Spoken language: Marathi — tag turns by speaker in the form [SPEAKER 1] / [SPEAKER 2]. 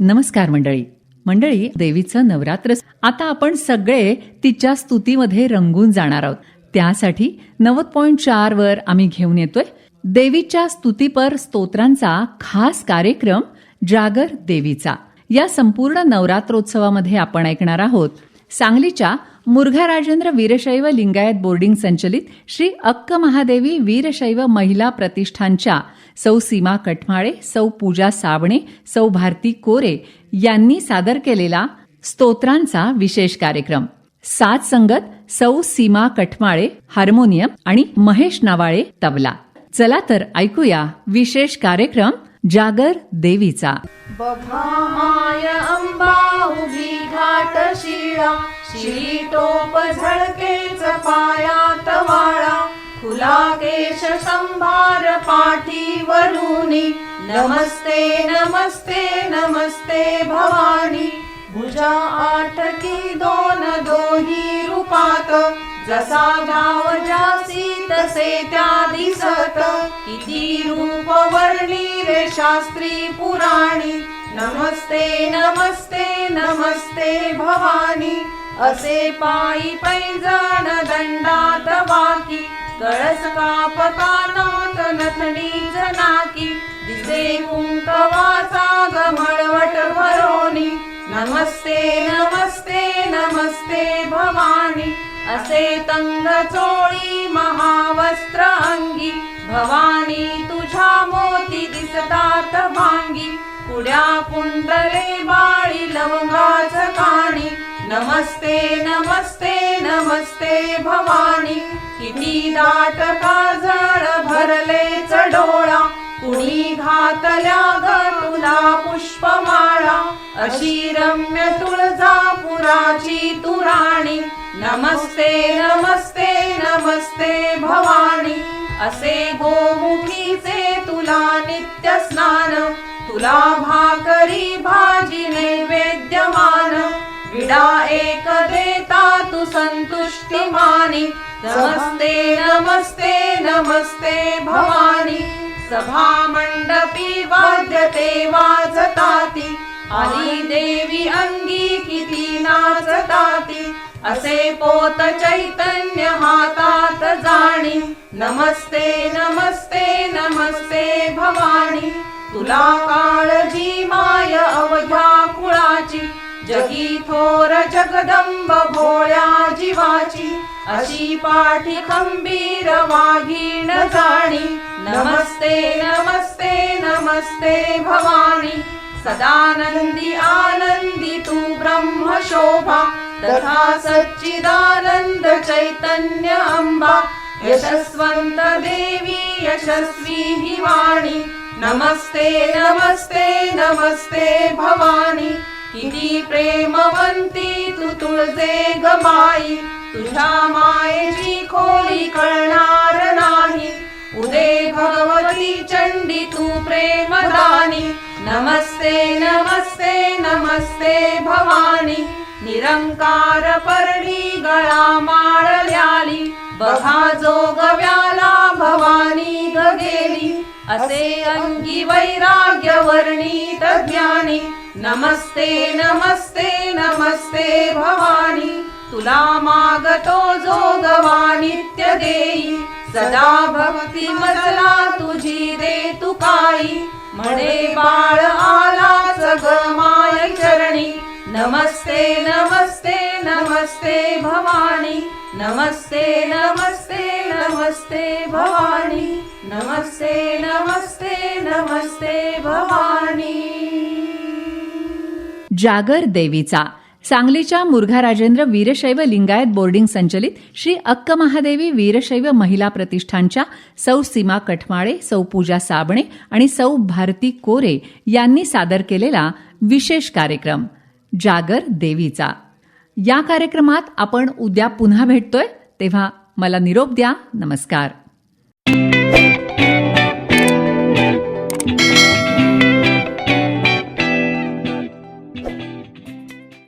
[SPEAKER 1] नमस्कार मंडळी. मंडळी देवीचं नवरात्र आता आपण सगळे तिच्या स्तुतीमध्ये रंगून जाणार आहोत. त्यासाठी नव्वद पॉईंट चार वर आम्ही घेऊन येतोय. देवीच्या स्तुतीपर स्तोत्रांचा खास कार्यक्रम जागर देवीचा. या संपूर्ण नवरात्रोत्सवामध्ये आपण ऐकणार आहोत. सांगलीच्या मुरघा राजेंद्र वीरशैव लिंगायत बोर्डिंग संचलित श्री अक्क महादेवी वीरशैव महिला प्रतिष्ठानच्या सौ सीमा कटमाळे सौ पूजा साबणे सौ भारती कोरे यांनी सादर केलेला स्तोत्रांचा विशेष कार्यक्रम. सात संगत सौ सीमा कटमाळे हार्मोनियम आणि महेश नावाळे तबला. चला तर ऐकूया विशेष कार्यक्रम जागर देवीचा.
[SPEAKER 2] बघा माया अंबा. दाट शिळा शिळी टोप झळकेच पायात वाळा. खुला केश संभार पाठीवरुनी नमस्ते नमस्ते नमस्ते भवानी. भुजा आठ की दोन दोही रूपात जसा गाव जासी तसे त्या दिसत. किती रूप वर्णी रे शास्त्री पुराणी नमस्ते नमस्ते नमस्ते भवानी. असे पायी पैजण दंडात वाकी. कळस काप कानात नथणी जनाकी. दिसे कुंकवाचा गमळवट भरोनी. नमस्ते नमस्ते नमस्ते भवानी. असे तंग चोळी महावस्त्र अंगी. भवानी तुझ्या मोती दिसतात भांगी कुंडले बाळी लवंगाच काणी. नमस्ते नमस्ते नमस्ते भवानी. किती दाट काजळ भरले चडोळा कुणी घातल्या ग तुला पुष्पमाळा. अशी रम्य तुळजापुराची तुराणी. नमस्ते नमस्ते नमस्ते भवानी. असे गोमुखीचे तुला नित्य स्नान. तुला भाकरी भाजी नैवेद्यमान. विडा एक देता तू संतुष्टी मानी. नमस्ते नमस्ते नमस्ते भवानी. सभा मंडपी वाद्यते वाजताती. आणि देवी अंगी किती नाचताती. असे पोत चैतन्य हातात जाणी. नमस्ते नमस्ते नमस्ते भवानी. तुला काळजी माय अवघ्या कुळाची जगी थोर जगदंब भोळ्या जीवाची अशी पाठी खंबीर वाघीण जाणी. नमस्ते नमस्ते नमस्ते भवानी. सदानंदी आनंदी तू ब्रह्म शोभा. तथा सच्चिदानंद चैतन्य अंबा. यशस्वंत देवी यशस्वी ही वाणी. नमस्ते नमस्ते नमस्ते भवानी. किती प्रेमवंती तू तुळजे गमाई. तुझ्या मायेची खोली कळणार नाही. उदे भगवती चंडी तू प्रेमदानी. नमस्ते नमस्ते नमस्ते भवानी. निरंकार परडी गळा माळल्याली. बघा जो अंगी ज्ञानी। नमस्ते नमस्ते नमस्ते भवानी। तुला मागतो जोगवा नित्य देई सदा भक्ती मजला तुझी दे तू काही म्हणे बाळ आला सग माय चरणी। नमस्ते नमस्ते नमस्ते भवानी। नमस्ते नमस्ते नमस्ते भवानी। नमस्ते नमस्ते नमस्ते भवानी.
[SPEAKER 1] जागर देवीचा. सांगलीच्या मुरघा राजेंद्र वीरशैव लिंगायत बोर्डिंग संचलित श्री अक्क महादेवी वीरशैव महिला प्रतिष्ठानच्या सौ सीमा कठमाळे सौ पूजा साबणे आणि सौ भारती कोरे यांनी सादर केलेला विशेष कार्यक्रम जागर देवीचा. या कार्यक्रमात आपण उद्या पुन्हा भेटतोय तेव्हा मला निरोप द्या नमस्कार.